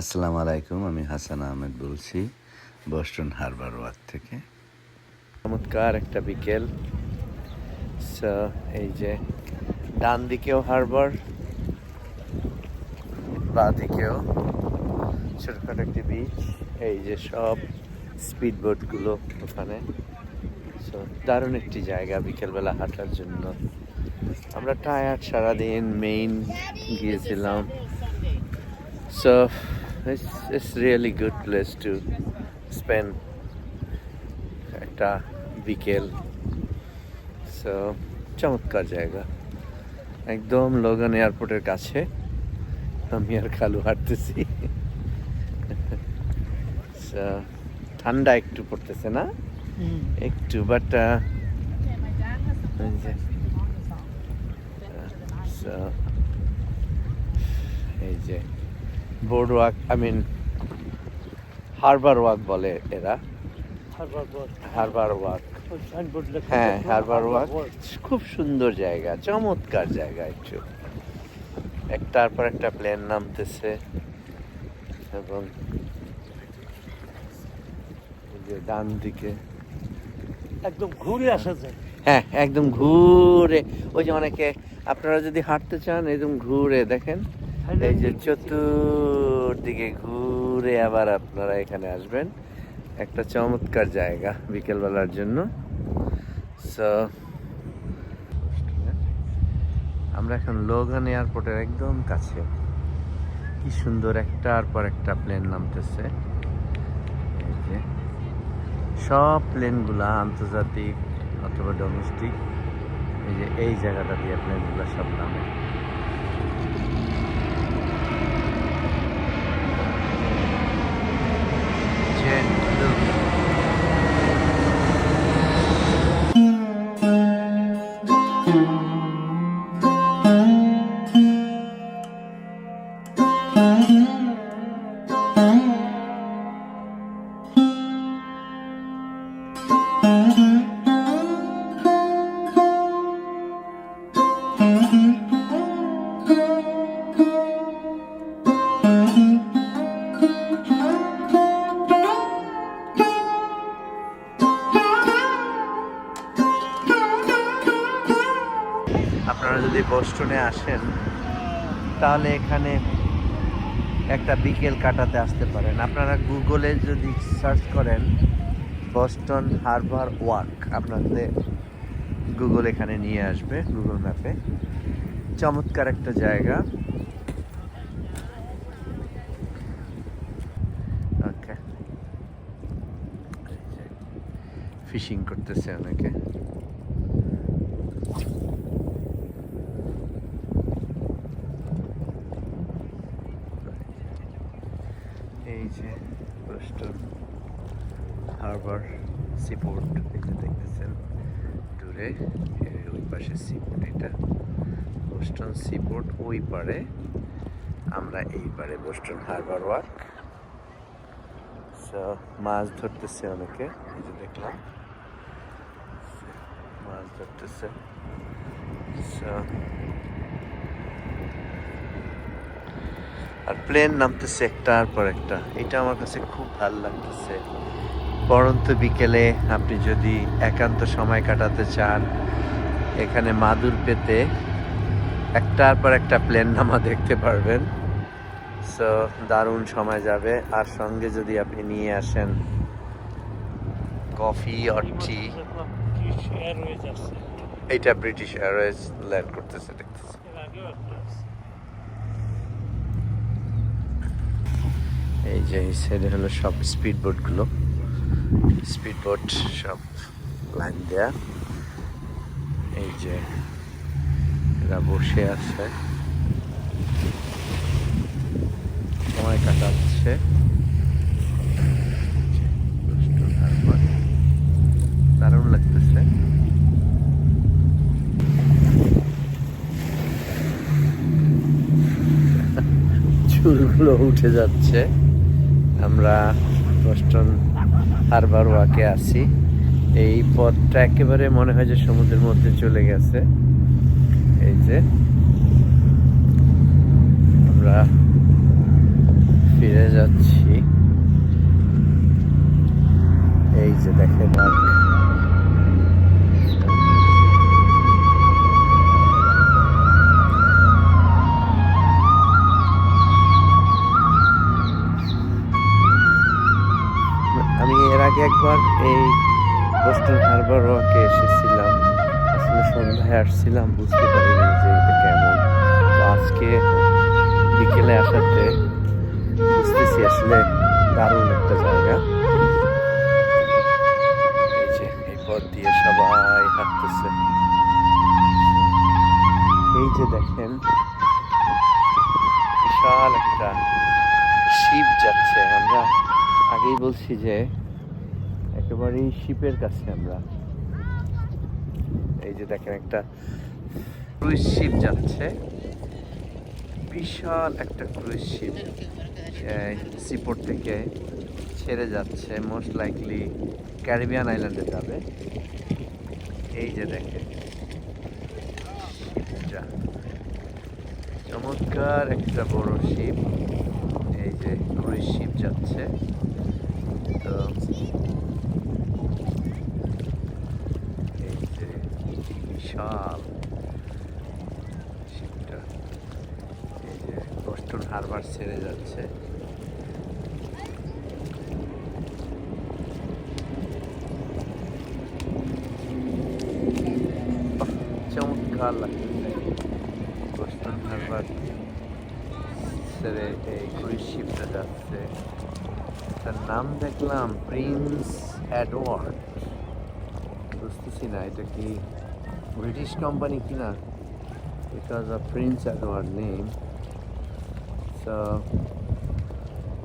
আসসালামু আলাইকুম, আমি হাসান আহমেদ বলছি, বস্টন হারবার ওয়াক থেকে। চমৎকার একটা বিকেল। এই যে ডান দিকেও হারবার, বা দিকেও ছোটখাটো একটি বিচ এই যে সব স্পিড বোটগুলো ওখানে। সো দারুণ একটি জায়গা বিকেলবেলা হাঁটার জন্য। আমরা টায়ার্ড সারাদিন মেইন গিয়েছিলাম। So it's, it's really good place to spend একটা বিকেল। সো চমৎকার জায়গা। একদম লোগান এয়ারপোর্টের কাছে। আমি আর খালু হাঁটতেছি। So, ঠান্ডা একটু পড়তেছে না? একটু বাট এই যে। Board walk I mean harbour walk বলে এরা। হারবার ওয়াক হ্যাঁ হারবার ওয়াক খুব সুন্দর জায়গা চমৎকার জায়গা একটু। একটার পর একটা প্লেন নামতেছে। এবং যে ডান দিকে। একদম ঘুরে আসা যায়। হ্যাঁ একদম ঘুরে। ওই যে অনেকে আপনারা যদি হাঁটতে চান একদম ঘুরে দেখেন। এই যে চতুর্দিকে ঘুরে আবার আপনারা এখানে আসবেন। একটা চমৎকার জায়গা বিকেলবেলার জন্য। সো আমরা এখন লোগান এয়ারপোর্টের একদম কাছে। কি সুন্দর একটার পর একটা প্লেন নামতেছে। এই যে সব প্লেনগুলা আন্তর্জাতিক অথবা ডোমেস্টিক এই যে এই জায়গাটা দিয়ে প্লেনগুলো সব নামে। আপনারা যদি বস্টনে আসেন, তাহলে এখানে একটা বিকেল কাটাতে আসতে পারেন। আপনারা গুগলে যদি সার্চ করেন, বস্টন হারবার ওয়াক আপনাদের গুগল এখানে নিয়ে আসবে, গুগল ম্যাপে। চমৎকার একটা জায়গা। ওকে। ফিশিং করতেছে অনেকে। এই যে হারবার সিপোর্ট এই যে দেখতেছেন। দূরে ওই পাশে সিপোর্ট এটা বোস্টন সিপোর্ট ওই পারে আমরা এই পারে বোস্টন হারবার ওয়াক সো মাছ ধরতেছে অনেকে, এই যে দেখলাম। মাছ ধরতেছে। সো আর প্লেন নামতেছে একটার পর একটা। এটা আমার কাছে খুব ভালো লাগতেছে। পরন্ত বিকেলে আপনি যদি একান্ত সময় কাটাতে চান এখানে মাদুর পেতে একটার পর একটা প্লেন নামা দেখতে পারবেন। সো দারুণ সময় যাবে। আর সঙ্গে যদি আপনি নিয়ে আসেন কফি অর টি এইটা ব্রিটিশ এয়ারওয়েজ ল্যান্ড করতেছে দেখতেছে এর আগেও একটা আছে এই যে এই সাইডে হলো সব স্পিড বোটগুলো স্পিড বোট সব লাইন দেয়া। এই যে এরা বসে আছে। সময় কাটাচ্ছে। দারুণ লাগতেছে। চুলগুলো উঠে যাচ্ছে। আমরা বস্টন হারবার ওয়াকে আছি। এই পথটা একেবারে মনে হয় যে সমুদ্রের মধ্যে চলে গেছে। এই যে আমরা ফিরে যাচ্ছি। এই যে দেখেন আমি এর আগে একবার এই বোস্টন হারবার রকে এসেছিলাম। আসলে সন্ধ্যায় আসছিলাম, বুঝতে পারিনি যে এটা কেমন। তো আজকে বিকেলে আসাতে বুঝতেছি আসলে দারুণ একটা জায়গা। এই যে দিয়ে সবাই হাঁটতেছে। এই যে দেখেন, বিশাল একটা শিপ যাচ্ছে। আমরা আগেই বলছি যে একেবারেই শিপের কাছে আমরা। এই যে দেখেন একটা ক্রুইজ শিপ যাচ্ছে। বিশাল একটা ক্রুইজ শিপ। সিপোর্ট থেকে ছেড়ে যাচ্ছে মোস্ট লাইকলি ক্যারিবিয়ান আইল্যান্ডে যাবে। এই যে দেখে শিপটা। চমৎকার একটা বড় শিপ। এই যে ক্রুইজ শিপ যাচ্ছে। তো এই যে বিশাল শিপটা এই যে বস্টন হারবার ছেড়ে যাচ্ছে। চমৎকার লাগতেছে বস্টন হারবার ছেড়ে এই ক্রুইজ শিপটা যাচ্ছে। তার নাম দেখলাম প্রিন্স এডওয়ার্ড বুঝতেছি না, এটা কি ব্রিটিশ কোম্পানি কিনা because of prince Edward name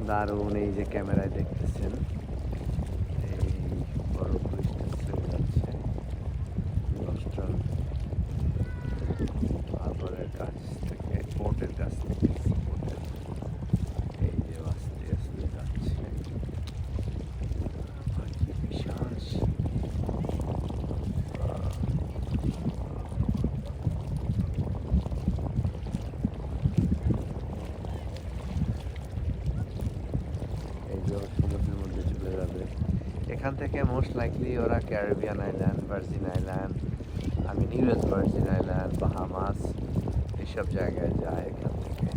দারুণ এই যে ক্যামেরায় দেখতেছেন এই বড় ব্রিজটা চলে যাচ্ছে বস্টন হারবারের কাছ থেকে পোর্টের কাছ থেকে পোর্টের এই যে আস্তে আস্তে যাচ্ছে আর কি বিশাল শিপ। এই যে ওরা সমুদ্রের মধ্যে চলে যাবে এখান থেকে মোস্ট লাইকলি ওরা ক্যারিবিয়ান আইল্যান্ড ভার্জিন আইল্যান্ড আমি নিউজ ভার্জিন আইল্যান্ড বাহামাস এইসব জায়গায় যায় এখান থেকে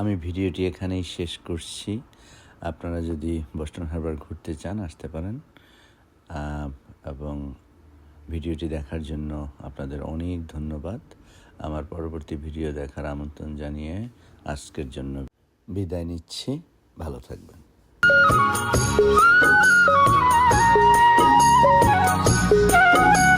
আমি ভিডিওটি এখানেই শেষ করছি। আপনারা যদি বস্টন হারবার ঘুরতে চান, আসতে পারেন। এবং ভিডিওটি দেখার জন্য আপনাদের অনেক ধন্যবাদ। আমার পরবর্তী ভিডিও দেখার আমন্ত্রণ জানিয়ে আজকের জন্য বিদায় নিচ্ছি। ভালো থাকবেন। Thank you.